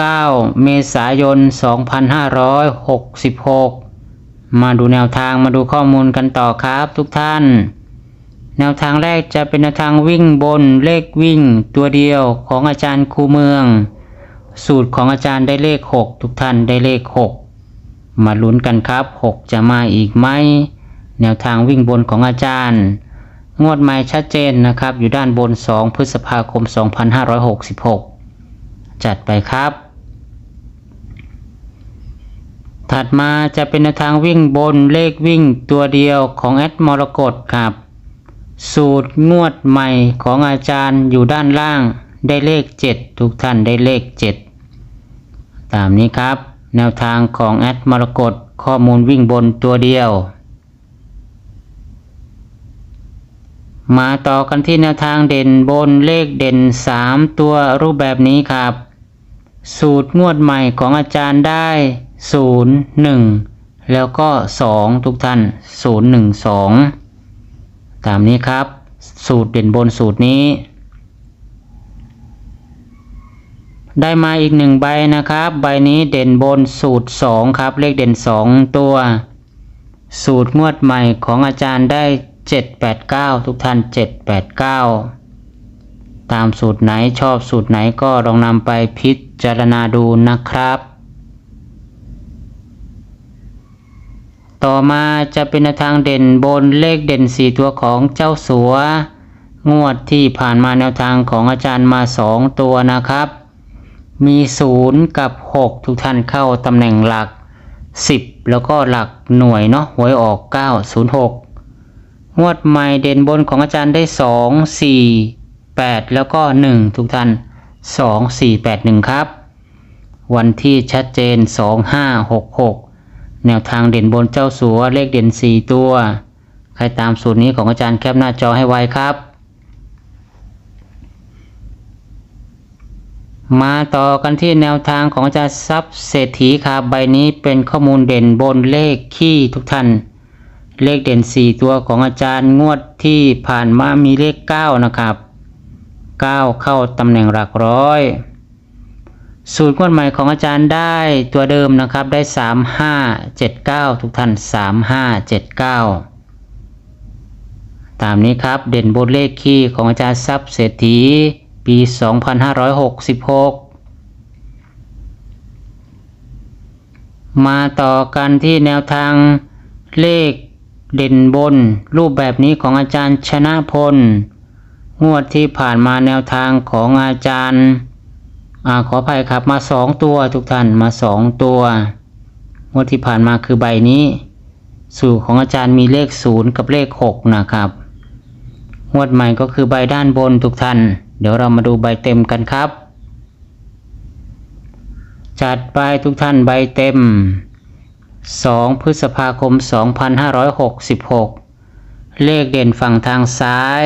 9 เมษายน 2566 มาดูแนวทางมาดูข้อมูลกันต่อครับทุกท่าน แนวทางแรกจะเป็นแนวทางวิ่งบนเลขวิ่งตัวเดียวของอาจารย์ครูเมือง สูตรของอาจารย์ได้เลข 6 ทุกท่านได้เลข 6 มาลุ้นกันครับ 6 จะมาอีกไหม แนวทางวิ่งบนของอาจารย์ งวดใหม่ชัดเจนนะครับ อยู่ด้านบน 2 พฤษภาคม 2566 จัดไปครับ ถัดมาจะเป็นแนวทางวิ่งบนเลขวิ่งตัวเดียวของแอดมรกตครับ สูตรงวดใหม่ของอาจารย์อยู่ด้านล่างได้เลข 7 ทุกท่านได้เลข 7 ตามนี้ครับ แนวทางของแอดมรกตข้อมูลวิ่งบนตัวเดียว มาต่อกันที่แนวทางเด่นบนเลขเด่น 3 ตัวรูปแบบนี้ครับ สูตรงวดใหม่ของอาจารย์ได้ 0 1 แล้วก็ 2 ทุกท่าน 0 1 2 ตามนี้ครับ สูตรเด่นบนสูตรนี้ ได้มาอีกหนึ่งใบนะครับ ใบนี้เด่นบนสูตร 2 ครับ เลขเด่น 2 ตัว สูตรงวดใหม่ของอาจารย์ได้ 789 ทุกท่าน 789 ตามสูตรไหนชอบสูตรไหนก็ลองนำไปพิจารณาดูนะครับ ต่อมาจะเป็นแนวทางเด่นบนเลขเด่น 4 ตัวของเจ้าสัว งวดที่ผ่านมาแนวทางของอาจารย์มา 2 ตัวนะครับ มี 0 กับ 6 ทุกท่านเข้าตำแหน่งหลัก 10 แล้วก็หลักหน่วยเนาะหวยออก 906 งวดใหม่เด่นบนของอาจารย์ได้ 2 4 8 แล้วก็ 1 ทุกท่าน 2 4 8 1 ครับ วันที่ชัดเจน 2 5 6 6 แนวทางเด่นบนเจ้าสัวเลขเด่น 4 ตัว ใครตามสูตรนี้ของอาจารย์แคปหน้าจอให้ไวครับ มาต่อกันที่แนวทางของอาจารย์ทรัพเศรษฐีครับใบนี้เป็นข้อมูลเด่นบนเลขขี้ทุกท่านเลขเด่น 4 ตัวของอาจารย์งวดที่ผ่านมามีเลข 9 นะครับ 9 เข้าตำแหน่งหลักร้อย สูตรงวดใหม่ของอาจารย์ได้ตัวเดิมนะครับได้ 3579 ทุกท่าน 3579 ตามนี้ครับเด่นบนเลขคีย์ของอาจารย์ทรัพย์เศรษฐีปี 2566มาต่อกันที่แนวทางเลขเด่นบน รูปแบบนี้ของอาจารย์ชนะพล งวดที่ผ่านมาแนวทางของอาจารย์อาขออภัยครับมาสองตัวทุกท่านมาสองตัว งวดที่ผ่านมาคือใบนี้สูตรของอาจารย์มีเลขศูนย์กับเลขหกนะครับ งวดใหม่ก็คือใบด้านบนทุกท่าน เดี๋ยวเรามาดูใบเต็มกันครับ จัดไปทุกท่านใบเต็ม 2 พฤษภาคม 2566 เลขเด่นฝั่งทางซ้าย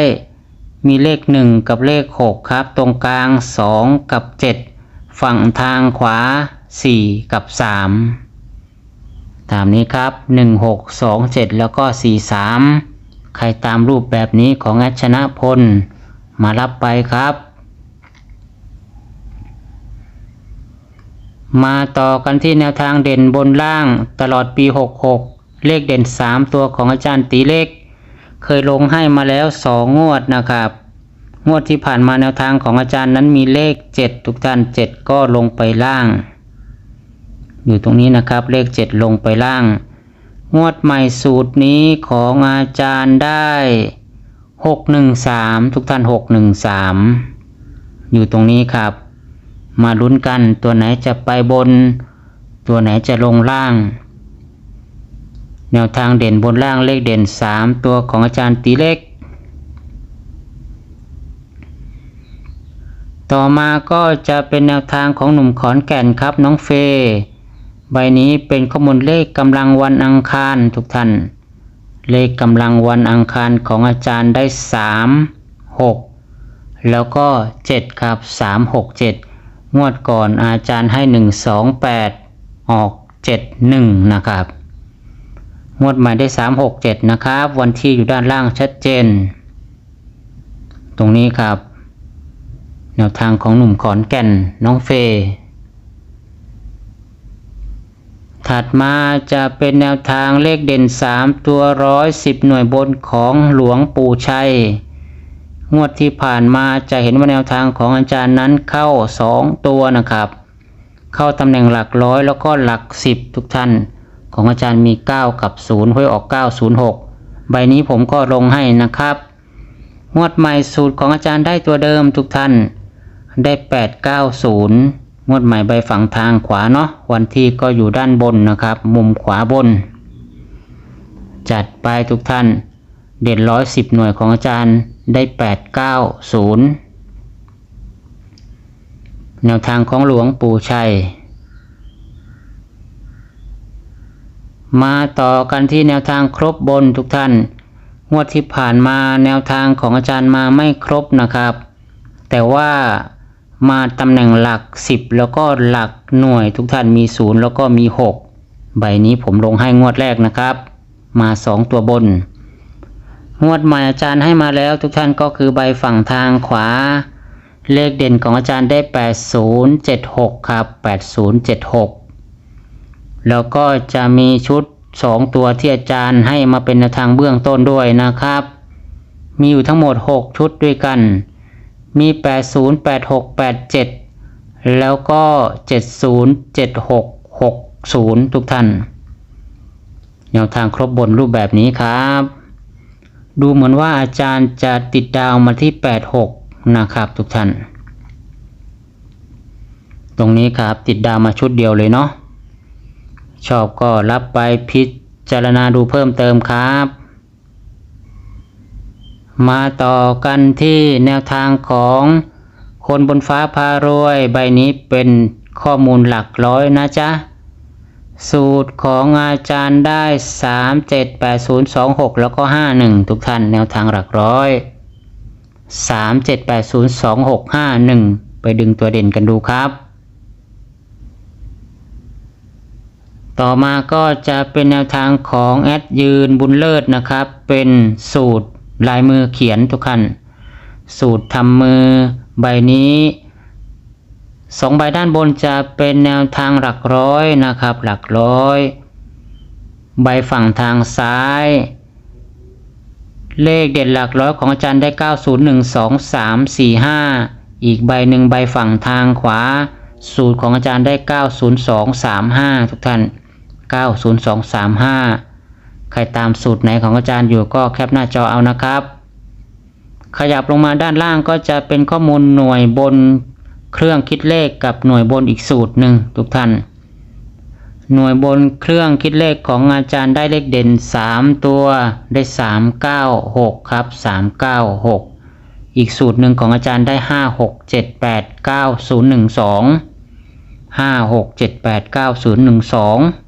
มีเลข 1 กับเลข 6 ครับ ตรงกลาง 2 กับ 7 ฝั่งทางขวา 4 กับ 3 ตามนี้ครับ 1 6 2 7 แล้วก็ 4 3 ใครตามรูปแบบนี้ของแอดชนะพล มารับไปครับ มาต่อกันที่แนวทางเด่นบนล่างตลอดปี 66 เลขเด่น 3 ตัวของอาจารย์ตีเล็ก เคยลงให้มาแล้ว2งวดนะครับ งวดที่ผ่านมาแนวทางของอาจารย์นั้นมีเลข 7 ทุกท่าน7 ก็ลงไปล่าง อยู่ตรงนี้นะครับเลข 7 ลงไปล่าง งวดใหม่สูตรนี้ของอาจารย์ได้ 613 ทุกท่าน 613 อยู่ตรงนี้ครับ มาลุ้นกันตัวไหนจะไปบน ตัวไหนจะลงล่าง แนวทางเด่นบนล่างเลขเด่น 3 ตัวของอาจารย์ตีเล็กต่อมาก็จะเป็นแนวทางของหนุ่มขอนแก่นครับน้องเฟย์ใบนี้เป็นข้อมูลเลขกำลังวันอังคารทุกท่าน เลขกำลังวันอังคารของอาจารย์ได้สามหกแล้วก็เจ็ดครับสามหกเจ็ดงวดก่อนอาจารย์ให้หนึ่งสองแปดออกเจ็ดหนึ่งนะครับ งวดใหม่ได้สามหกเจ็ดนะครับ วันที่อยู่ด้านล่างชัดเจน ตรงนี้ครับ แนวทางของหนุ่มขอนแก่นน้องเฟย์ถัดมาจะเป็นแนวทางเลขเด่น 3 ตัวร้อยสิบหน่วยบนของหลวงปู่ชัย งวดที่ผ่านมาจะเห็นว่าแนวทางของอาจารย์นั้นเข้า 2 ตัวนะครับ เข้าตำแหน่งหลักร้อยแล้วก็หลัก 10 ทุกท่าน ของอาจารย์มี 9 กับ 0ห้วยออก 906 ใบนี้ผมก็ลงให้นะครับ งวดใหม่สูตรของอาจารย์ได้ตัวเดิมทุกท่านได้ 890 งวดใหม่ใบฝั่งทางขวาเนาะวันที่ก็อยู่ด้านบนนะครับ มุมขวาบน จัดไปทุกท่าน เด่นร้อยสิบหน่วยของอาจารย์ได้ 890 แนวทางของหลวงปู่ชัย มาต่อกันที่แนวทางครบบนทุกท่าน งวดที่ผ่านมาแนวทางของอาจารย์มาไม่ครบนะครับ แต่ว่ามาตำแหน่งหลัก 10 แล้วก็หลักหน่วยทุกท่านมี 0 แล้วก็มี 6 ใบนี้ผมลงให้งวดแรกนะครับ มา 2 ตัวบน งวดใหม่อาจารย์ให้มาแล้วทุกท่านก็คือใบฝั่งทางขวา เลขเด่นของอาจารย์ได้ 8076 ครับ 8076 แล้วก็จะมีชุด 2 ตัวที่อาจารย์ให้มาเป็นแนวทางเบื้องต้นด้วยนะครับ มีอยู่ทั้งหมด 6 ชุดด้วยกัน มี 80 86 87 แล้วก็ 70 76 60 ทุกท่านแนวทางครบบนรูปแบบนี้ครับ ดูเหมือนว่าอาจารย์จะติดดาวมาที่ 86 นะครับทุกท่าน ตรงนี้ครับติดดาวมาชุดเดียวเลยเนาะ ชอบก็รับไปพิจารณาดูเพิ่มเติมครับ มาต่อกันที่แนวทางของคนบนฟ้าพารวย ใบนี้เป็นข้อมูลหลักร้อยนะจ๊ะ สูตรของอาจารย์ได้ 3 7 8 0 2 6 แล้วก็ 51 ทุกท่านแนวทางหลักร้อย 3 7 8 0 2 6 5 1 ไปดึงตัวเด่นกันดูครับ ต่อมาก็จะเป็นแนวทางของแอดยืนบุญเลิศนะครับ เป็นสูตรลายมือเขียนทุกท่านสูตรทำมือใบนี้สองใบด้านบนจะเป็นแนวทางหลักร้อยนะครับ หลักร้อย ใบฝั่งทางซ้าย เลขเด่นหลักร้อยของอาจารย์ได้ 901 2 3 4 5อีกใบหนึ่งใบฝั่งทางขวา สูตรของอาจารย์ได้ 902 35 ทุกท่าน 902 35 ใครตามสูตรไหนของอาจารย์อยู่ก็แคปหน้าจอเอานะครับ ขยับลงมาด้านล่างก็จะเป็นข้อมูลหน่วยบนเครื่องคิดเลขกับหน่วยบนอีกสูตรหนึ่งทุกท่าน หน่วยบนเครื่องคิดเลขของอาจารย์ได้เลขเด่น 3 ตัวได้ 396 ครับ 396อีกสูตรหนึ่งของอาจารย์ได้ 5 6 7 8 9 0 1 2 5 6 7 8 9 0 1 2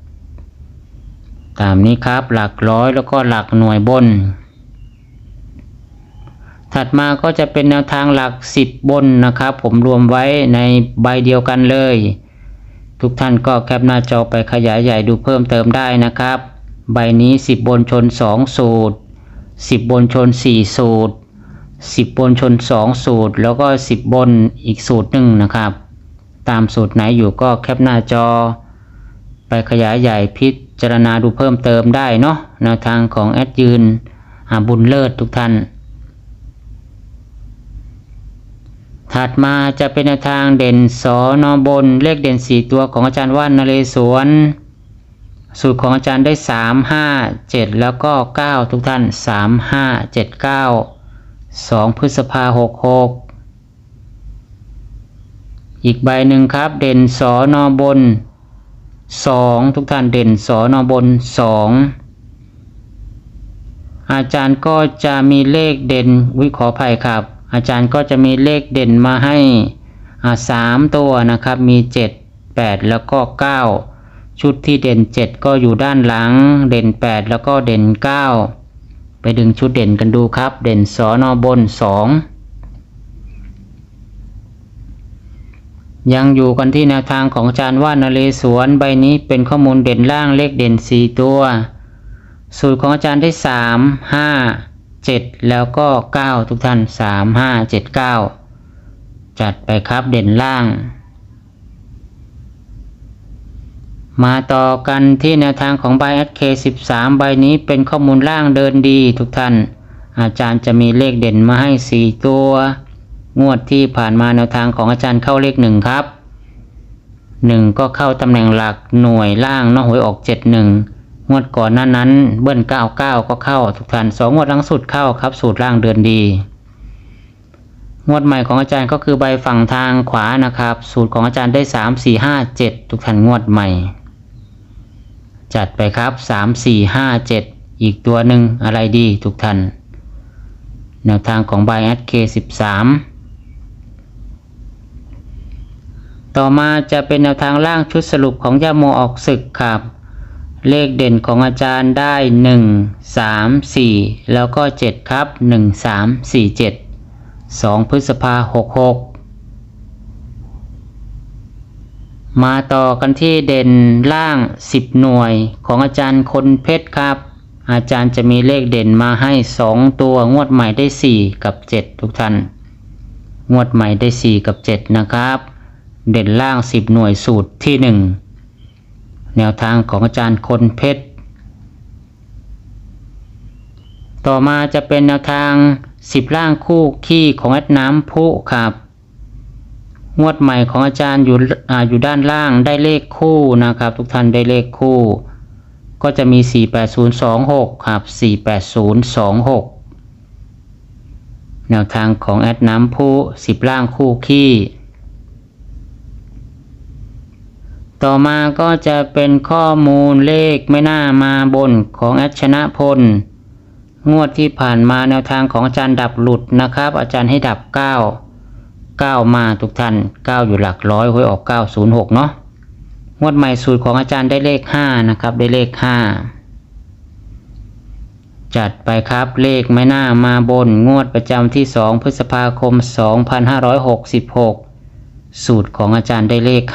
ตามนี้ครับหลักร้อยแล้วก็หลักหน่วยบน ถัดมาก็จะเป็นแนวทางหลัก 10 บนนะครับ ผมรวมไว้ในใบเดียวกันเลย ทุกท่านก็แคปหน้าจอไปขยายใหญ่ดูเพิ่มเติมได้นะครับ ใบนี้ 10 บนชน 2 สูตร 10 บนชน 4 สูตร 10 บนชน 2 สูตร แล้วก็ 10 บนอีกสูตรหนึ่งนะครับ ตามสูตรไหนอยู่ก็แคปหน้าจอ ไปขยายใหญ่พิจารณาดูเพิ่มเติมได้เนาะแนวทางของแอดยืนบุญเลิศทุกท่าน ถัดมาจะเป็นแนวทางเด่นสอนอบนเลขเด่น 4 ตัวของอาจารย์ว่านนเรศวรสูตรของอาจารย์ได้ 3 5 7 แล้วก็ 9 ทุกท่าน 3 5 7 9 2 พฤษภา 66 อีกใบหนึ่งครับ เด่นสอนอบน สองทุกท่านเด่นสอนอบนสองอาจารย์ก็จะมีเลขเด่นวิขออภัยครับ อาจารย์ก็จะมีเลขเด่นมาให้สามตัวนะครับมี 7 8 แล้วก็ 9 ชุดที่เด่น 7 ก็อยู่ด้านหลัง เด่น 8 แล้วก็เด่น 9 ไปดึงชุดเด่นกันดูครับ เด่นสอนอบน 2 ยังอยู่กันที่แนวทางของอาจารย์ว่านเรศวรใบนี้เป็นข้อมูลเด่นล่างเลขเด่นสี่ตัว สูตรของอาจารย์ได้สามห้าเจ็ดแล้วก็เก้าทุกท่านสามห้าเจ็ดเก้าจัดไปครับเด่นล่าง มาต่อกันที่แนวทางของใบ SK 13 ใบนี้เป็นข้อมูลล่างเดินดีทุกท่าน อาจารย์จะมีเลขเด่นมาให้ 4 ตัว งวดที่ผ่านมาแนวทางของอาจารย์เข้าเลข1ครับ1ก็เข้าตำแหน่งหลักหน่วยล่างนอกหวยออก71งวดก่อนหน้านั้นเบิ้ล99ก็เข้าทุกท่านสองงวดหลังสุดเข้าครับ สูตรล่างเดินดี งวดใหม่ของอาจารย์ก็คือใบฝั่งทางขวานะครับ สูตรของอาจารย์ได้3 4 5 7ทุกท่านงวดใหม่ จัดไปครับ3 4 5 7อีกตัวหนึ่งอะไรดีทุกท่านแนวทางของใบแอดเค13 ต่อมาจะเป็นแนวทางล่างชุดสรุปของย่าโมออกศึกครับ เลขเด่นของอาจารย์ได้ 1 3 4 แล้วก็ 7 ครับ 1 3 4 7 2 พฤษภา 66 มาต่อกันที่เด่นล่าง 10 หน่วยของอาจารย์คนเพชรครับ อาจารย์จะมีเลขเด่นมาให้ 2 ตัวงวดใหม่ได้ 4 กับ 7 ทุกท่าน งวดใหม่ได้ 4 กับ 7 นะครับ เด่นล่าง 10 หน่วยสูตรที่ 1 แนวทางของอาจารย์คนเพชร ต่อมาจะเป็นแนวทาง 10 ล่างคู่ขี้ของแอดน้ำพุครับ งวดใหม่ของอาจารย์อยู่ออยู่ด้านล่างได้เลขคู่นะครับ ทุกท่านได้เลขคู่ ก็จะมี 48026 ครับ 48026 แนวทางของแอดน้ำผู้10 ล่างคู่ขี้ ต่อมาก็จะเป็นข้อมูลเลขไม่น่ามาบนของแอดชนะพล งวดที่ผ่านมาแนวทางของอาจารย์ดับหลุดนะครับ อาจารย์ให้ดับ 9 9 มาทุกท่าน 9 อยู่หลักร้อยหวยออก 906 เนาะงวดใหม่สูตรของอาจารย์ได้เลข 5 นะครับ ได้เลข 5 จัดไปครับเลขไม่น่ามาบน งวดประจำที่ 2 พฤษภาคม 2566 สูตรของอาจารย์ได้เลข 5